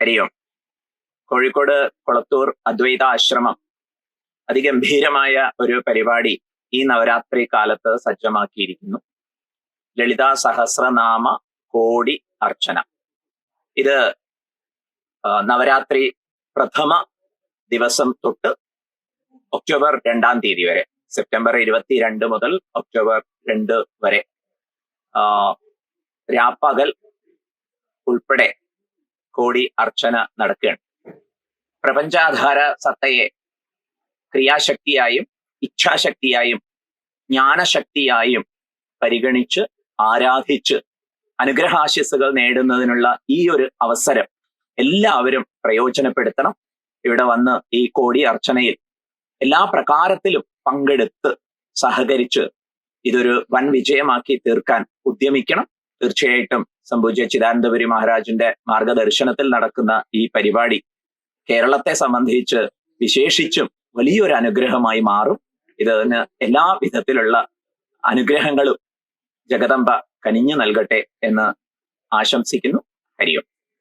ഹരിയോം കോഴിക്കോട് കൊളത്തൂർ അദ്വൈത ആശ്രമം അതിഗംഭീരമായ ഒരു പരിപാടി ഈ നവരാത്രി കാലത്ത് സജ്ജമാക്കിയിരിക്കുന്നു. ലളിതാ സഹസ്രനാമ കോടി അർച്ചന. ഇത് നവരാത്രി പ്രഥമ ദിവസം തൊട്ട് ഒക്ടോബർ രണ്ടാം തീയതി വരെ സെപ്റ്റംബർ ഇരുപത്തിരണ്ട് മുതൽ ഒക്ടോബർ രണ്ട് വരെ. രാപ്പകൽ ഉൾപ്പെടെ കോടി അർച്ചന നടക്കുകയാണ്. പ്രപഞ്ചാധാര സത്തയെ ക്രിയാശക്തിയായും ഇച്ഛാശക്തിയായും ജ്ഞാനശക്തിയായും പരിഗണിച്ച് ആരാധിച്ച് അനുഗ്രഹാശിസുകൾ നേടുന്നതിനുള്ള ഈ ഒരു അവസരം എല്ലാവരും പ്രയോജനപ്പെടുത്തണം. ഇവിടെ വന്ന് ഈ കോടി അർച്ചനയിൽ എല്ലാ പ്രകാരത്തിലും പങ്കെടുത്ത് സഹകരിച്ച് ഇതൊരു വൻ വിജയമാക്കി തീർക്കാൻ ഉദ്യമിക്കണം. തീർച്ചയായിട്ടും സംഭൂജ്യ ചിദാനന്ദപുരി മഹാരാജിന്റെ മാർഗദർശനത്തിൽ നടക്കുന്ന ഈ പരിപാടി കേരളത്തെ സംബന്ധിച്ച് വിശേഷിച്ചും വലിയൊരു അനുഗ്രഹമായി മാറും. ഇതിന് എല്ലാ വിധത്തിലുള്ള അനുഗ്രഹങ്ങളും ജഗദമ്പ കനിഞ്ഞു നൽകട്ടെ എന്ന് ആശംസിക്കുന്നു. ഹരിയും.